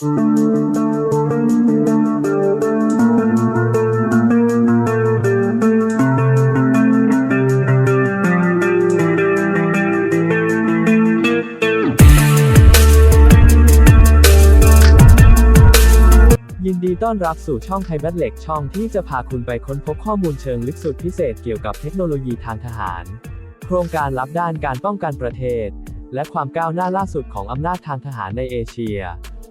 ยินดีต้อนรับสู่ช่องไทยแบทเหล็กช่องที่จะพาคุณไปค้นพบข้อมูลเชิงลึกสุดพิเศษเกี่ยวกับเทคโนโลยีทางทหาร โครงการลับด้านการป้องกันประเทศ และความก้าวหน้าล่าสุดของอำนาจทางทหารในเอเชีย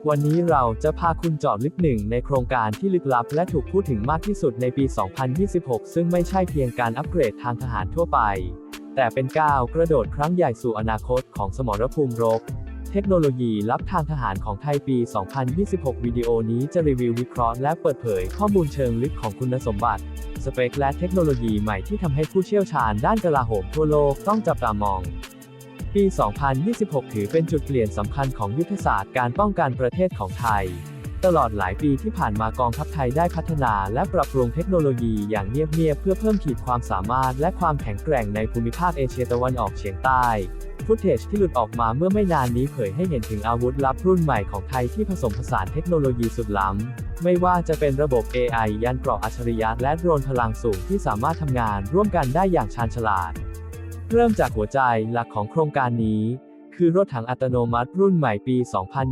วันนี้เราจะพาคุณเจาะลึกหนึ่งในโครงการที่ลึกลับและถูกพูดถึงมากที่สุดในปี 2026 ซึ่งไม่ใช่เพียงการอัปเกรดทางทหารทั่วไป แต่เป็นก้าวกระโดดครั้งใหญ่สู่อนาคตของสมรภูมิรบ เทคโนโลยีลับทางทหารของไทยปี 2026 วิดีโอนี้จะรีวิววิเคราะห์และเปิดเผยข้อมูลเชิงลึกของคุณสมบัติ สเปคและเทคโนโลยีใหม่ที่ทำให้ผู้เชี่ยวชาญด้านกลาโหมทั่วโลกต้องจับตามอง ปี 2026 ถือเป็นจุดเปลี่ยนสำคัญของยุทธศาสตร์การป้องกันประเทศของไทย ตลอดหลายปีที่ผ่านมากองทัพไทยได้พัฒนาและปรับปรุงเทคโนโลยีอย่างเงียบๆเพื่อเพิ่มขีดความสามารถและความแข็งแกร่งในภูมิภาคเอเชียตะวันออกเฉียงใต้ฟุตเทจที่หลุดออกมาเมื่อไม่นานนี้เผยให้เห็นถึงอาวุธลับรุ่นใหม่ของไทยที่ผสมผสานเทคโนโลยีสุดล้ำ ไม่ว่าจะเป็นระบบ AI ยันเกราะอัจฉริยะและโดรนพลังสูงที่สามารถทำงานร่วมกันได้อย่างชาญฉลาด เริ่มจากหัวใจหลักของโครงการนี้ คือรถถังอัตโนมัติรุ่นใหม่ปี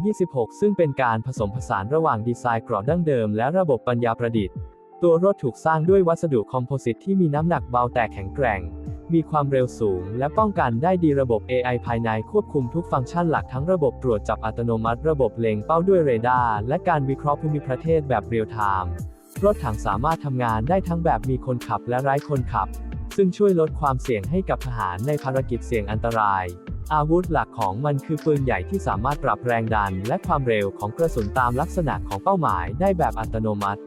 2026 ซึ่งเป็นการผสมผสานระหว่างดีไซน์กราะดั้งเดิมและระบบปัญญาประดิษฐ์ ตัวรถถูกสร้างด้วยวัสดุคอมโพสิตที่มีน้ำหนักเบาแต่แข็งแกร่ง มีความเร็วสูง และป้องกันได้ดีระบบ AI ภายในควบคุมทุกฟังก์ชันหลักทั้งระบบตรวจจับอัตโนมัติ ระบบเล็งเป้าด้วยเรดาร์และการวิเคราะห์ภูมิประเทศแบบเรียลไทม์รถถังสามารถทำงานได้ทั้งแบบมีคนขับและไร้คนขับ ซึ่งช่วยลดความเสี่ยงให้กับทหารในภารกิจเสี่ยงอันตราย อาวุธหลักของมันคือปืนใหญ่ที่สามารถปรับแรงดันและความเร็วของกระสุนตามลักษณะของเป้าหมายได้แบบอัตโนมัติ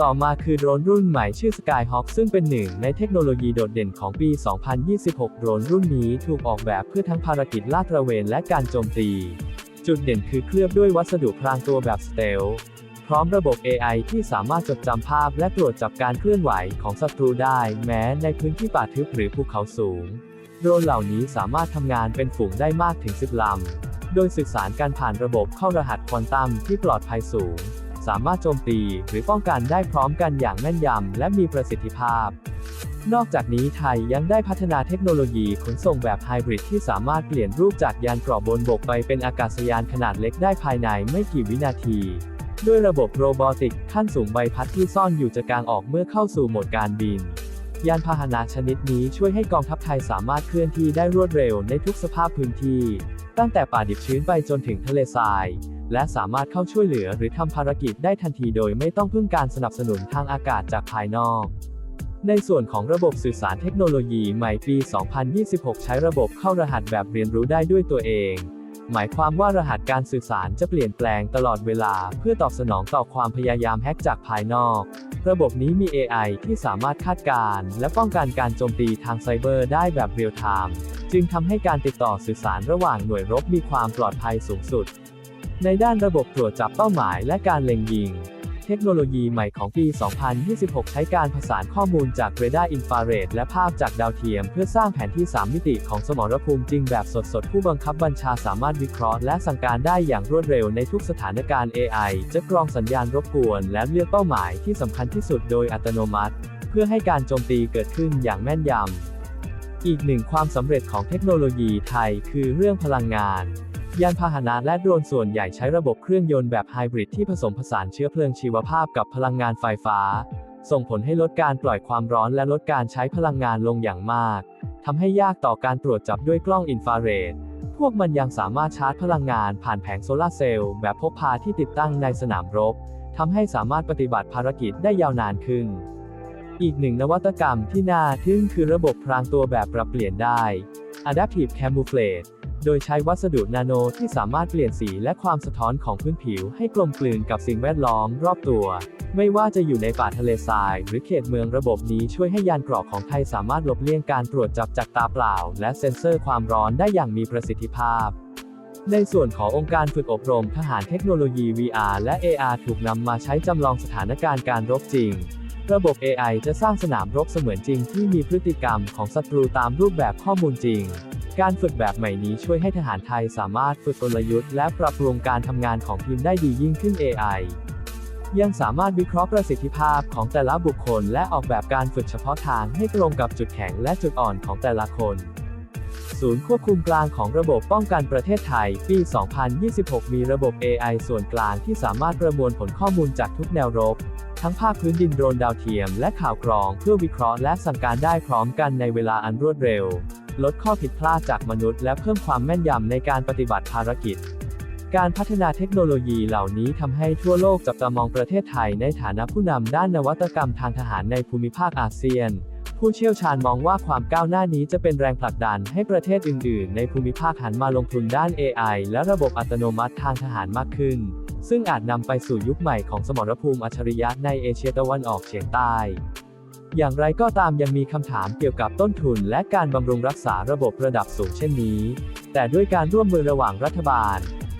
ต่อมาคือโดรนรุ่นใหม่ชื่อ Skyhawk ซึ่งเป็นหนึ่งในเทคโนโลยีโดดเด่นของปี 2026 โดรนรุ่นนี้ถูกออกแบบเพื่อทั้งภารกิจลาดตระเวนและการโจมตี จุดเด่นคือเคลือบด้วยวัสดุพรางตัวแบบสเตล ร้อมระบบ AI ที่สามารถจดจำภาพและตรวจจับการเคลื่อนไหวของศัตรูได้ แม้ในพื้นที่ป่าทึบหรือภูเขาสูง โดรนเหล่านี้สามารถทำงานเป็นฝูงได้มากถึง 10 ลำ โดยสื่อสารการผ่านระบบเข้ารหัสควอนตัมที่ปลอดภัยสูง สามารถโจมตีหรือป้องกันได้พร้อมกันอย่างแม่นยำและมีประสิทธิภาพนอกจากนี้ไทยยังได้พัฒนาเทคโนโลยีขนส่งแบบไฮบริดที่สามารถเปลี่ยนรูปจากยานเกราะบนบกไปเป็นอากาศยานขนาดเล็กได้ภายในไม่กี่วินาที ด้วยระบบโรบอติกขั้นสูงใบพัดที่ซ่อนอยู่จะกางออกเมื่อเข้าสู่โหมดการบิน ยานพาหนะชนิดนี้ช่วยให้กองทัพไทยสามารถเคลื่อนที่ได้รวดเร็วในทุกสภาพพื้นที่ ตั้งแต่ป่าดิบชื้นไปจนถึงทะเลทราย และสามารถเข้าช่วยเหลือหรือทำภารกิจได้ทันทีโดยไม่ต้องพึ่งการสนับสนุนทางอากาศจากภายนอกในส่วนของระบบสื่อสารเทคโนโลยีใหม่ปี 2026 ใช้ระบบเข้ารหัสแบบเรียนรู้ได้ด้วยตัวเอง หมายความว่ารหัสการสื่อสารจะเปลี่ยนแปลงตลอดเวลา เพื่อตอบสนองต่อความพยายามแฮกจากภายนอก ระบบนี้มี AI ที่สามารถคาดการณ์และป้องกันการโจมตีทางไซเบอร์ได้แบบเรียลไทม์จึงทำให้การติดต่อสื่อสารระหว่างหน่วยรบมีความปลอดภัยสูงสุด ในด้านระบบตรวจจับเป้าหมายและการเล็งยิง เทคโนโลยีใหม่ของปี 2026 ใช้การผสานข้อมูลจากเรดาร์อินฟราเรดและภาพจากดาวเทียม เพื่อสร้างแผนที่ 3 มิติของสมรภูมิจริงแบบสดๆ ผู้บังคับบัญชาสามารถวิเคราะห์และสั่งการได้อย่างรวดเร็วในทุกสถานการณ์ AI จะกรองสัญญาณรบกวนและเลือกเป้าหมายที่สำคัญที่สุดโดยอัตโนมัติ เพื่อให้การโจมตีเกิดขึ้นอย่างแม่นยำอีกหนึ่งความสำเร็จของเทคโนโลยีไทยคือเรื่องพลังงาน ยานพาหนะและโดรนส่วนใหญ่ใช้ระบบเครื่องยนต์แบบไฮบริดที่ผสมผสานเชื้อเพลิงชีวภาพกับพลังงานไฟฟ้า ส่งผลให้ลดการปล่อยความร้อนและลดการใช้พลังงานลงอย่างมากทำให้ยากต่อการตรวจจับด้วยกล้องอินฟราเรด พวกมันยังสามารถชาร์จพลังงานผ่านแผงโซลาร์เซลล์แบบพกพาที่ติดตั้งในสนามรบทำให้สามารถปฏิบัติภารกิจได้ยาวนานขึ้น อีกหนึ่งนวัตกรรมที่น่าทึ่งคือระบบพรางตัวแบบปรับเปลี่ยนได้ Adaptive Camouflage โดยใช้วัสดุนาโนที่สามารถเปลี่ยนสีและความสะท้อนของพื้นผิวให้กลมกลืนกับสิ่งแวดล้อมรอบตัว ไม่ว่าจะอยู่ในป่าทะเลทราย หรือเขตเมืองระบบนี้ช่วยให้ยานเกราะของไทยสามารถหลบเลี่ยงการตรวจจับจากตาเปล่า และเซ็นเซอร์ความร้อนได้อย่างมีประสิทธิภาพในส่วนขององค์การฝึกอบรมทหารเทคโนโลยี VR และ AR ถูกนำมาใช้จำลองสถานการณ์การรบจริง ระบบ AI จะสร้างสนามรบเสมือนจริงที่มีพฤติกรรมของศัตรูตามรูปแบบข้อมูลจริง การฝึกแบบใหม่นี้ช่วยให้ทหารไทยสามารถฝึกกลยุทธ์และปรับปรุงการทำงานของทีมได้ดียิ่งขึ้น AI ยังสามารถวิเคราะห์ประสิทธิภาพของแต่ละบุคคล และออกแบบการฝึกเฉพาะทางให้ตรงกับจุดแข็งและจุดอ่อนของแต่ละคน ศูนย์ควบคุมกลางของระบบป้องกันประเทศไทย ปี 2026 มีระบบ AI ส่วนกลางที่สามารถประมวลผลข้อมูลจากทุกแนวรบ ทั้งภาคพื้นดินโดรนดาวเทียม และข่าวกรอง เพื่อวิเคราะห์และสั่งการได้พร้อมกันในเวลาอันรวดเร็ว ลดข้อผิดพลาดจากมนุษย์ และเพิ่มความแม่นยำในการปฏิบัติภารกิจ การพัฒนาเทคโนโลยีเหล่านี้ทำให้ทั่วโลกจับตามองประเทศไทยในฐานะผู้นำด้านนวัตกรรมทางทหารในภูมิภาคอาเซียน ผู้เชี่ยวชาญมองว่าความก้าวหน้านี้จะเป็นแรงผลักดันให้ประเทศอื่น ๆ ในภูมิภาคหันมาลงทุนด้าน AI และระบบอัตโนมัติทางทหารมากขึ้น ซึ่งอาจนำไปสู่ยุคใหม่ของสมรภูมิอัจฉริยะในเอเชียตะวันออกเฉียงใต้ อย่างไรก็ตามยังมีคำถามเกี่ยวกับต้นทุนและการบำรุงรักษาระบบระดับสูงเช่นนี้ แต่ด้วยการร่วมมือระหว่างรัฐบาล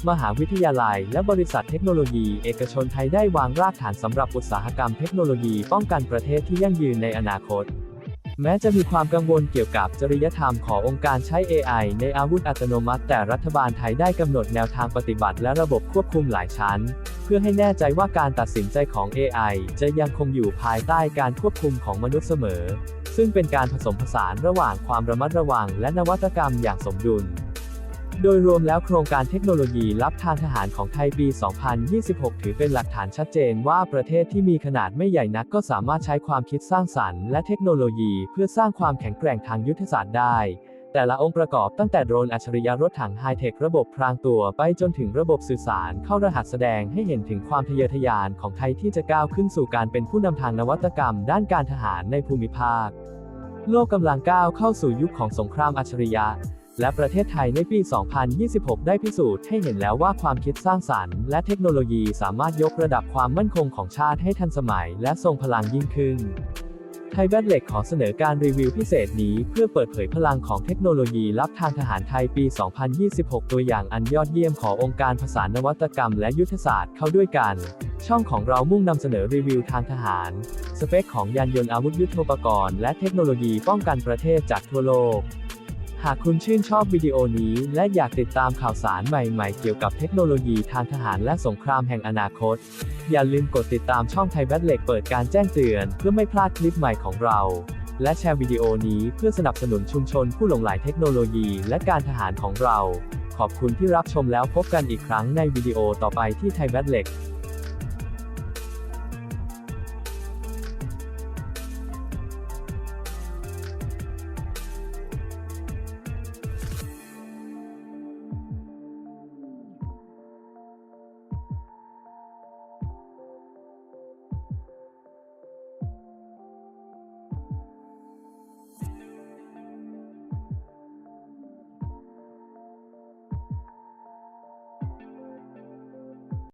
มหาวิทยาลัย และบริษัทเทคโนโลยี เอกชนไทยได้วางรากฐานสำหรับอุตสาหกรรมเทคโนโลยีป้องกันประเทศที่ยั่งยืนในอนาคต แม้จะมีความกังวลเกี่ยวกับจริยธรรมขององค์การใช้ AI ในอาวุธอัตโนมัติ แต่รัฐบาลไทยได้กำหนดแนวทางปฏิบัติและระบบควบคุมหลายชั้น เพื่อให้แน่ใจว่าการตัดสินใจของ AI จะยังคงอยู่ภายใต้การควบคุมของมนุษย์เสมอ ซึ่งเป็นการผสมผสานระหว่างความระมัดระวังและนวัตกรรมอย่างสมดุล โดยรวมแล้วโครงการเทคโนโลยีลับทางทหารของไทยปี 2026 ถือเป็นหลักฐานชัดเจนว่าประเทศที่มีขนาดไม่ใหญ่นักก็สามารถใช้ความคิดสร้างสรรค์และเทคโนโลยีเพื่อสร้างความแข็งแกร่งทางยุทธศาสตร์ได้ แต่ละองค์ประกอบตั้งแต่โดรนอัจฉริยะรถถังไฮเทคระบบพรางตัวไปจนถึงระบบสื่อสารเข้ารหัสแสดงให้เห็นถึงความทะเยอทะยานของไทยที่จะก้าวขึ้นสู่การเป็นผู้นำทางนวัตกรรม ด้านการทหารในภูมิภาค โลกกำลังก้าวเข้าสู่ยุคของสงครามอัจฉริยะ และประเทศไทยในปี 2026 ได้พิสูจน์ให้เห็นแล้วว่าความคิดสร้างสรรค์ และเทคโนโลยีสามารถยกระดับความมั่นคงของชาติให้ทันสมัย และทรงพลังยิ่งขึ้นไทยแบทเล็กขอเสนอการรีวิวพิเศษนี้เพื่อเปิดเผยพลังของเทคโนโลยีลับทางทหารไทยปี 2026 ตัวอย่างอันยอดเยี่ยมขององค์การผสานนวัตกรรมและยุทธศาสตร์เข้าด้วยกัน ช่องของเรามุ่งนำเสนอรีวิวทางทหาร สเปคของยานยนต์อาวุธยุทโธปกรณ์และเทคโนโลยีป้องกันประเทศจากทั่วโลก หากคุณชื่นชอบวิดีโอนี้และอยากติดตามข่าวสารใหม่ๆ เกี่ยวกับเทคโนโลยีทางทหารและสงครามแห่งอนาคต อย่าลืมกดติดตามช่องไทยแบทเล็กเปิดการแจ้งเตือน เพื่อไม่พลาดคลิปใหม่ของเรา และแชร์วิดีโอนี้เพื่อสนับสนุนชุมชนผู้หลงใหลเทคโนโลยีและการทหารของเรา ขอบคุณที่รับชมแล้วพบกันอีกครั้งในวิดีโอต่อไปที่ไทยแบทเล็ก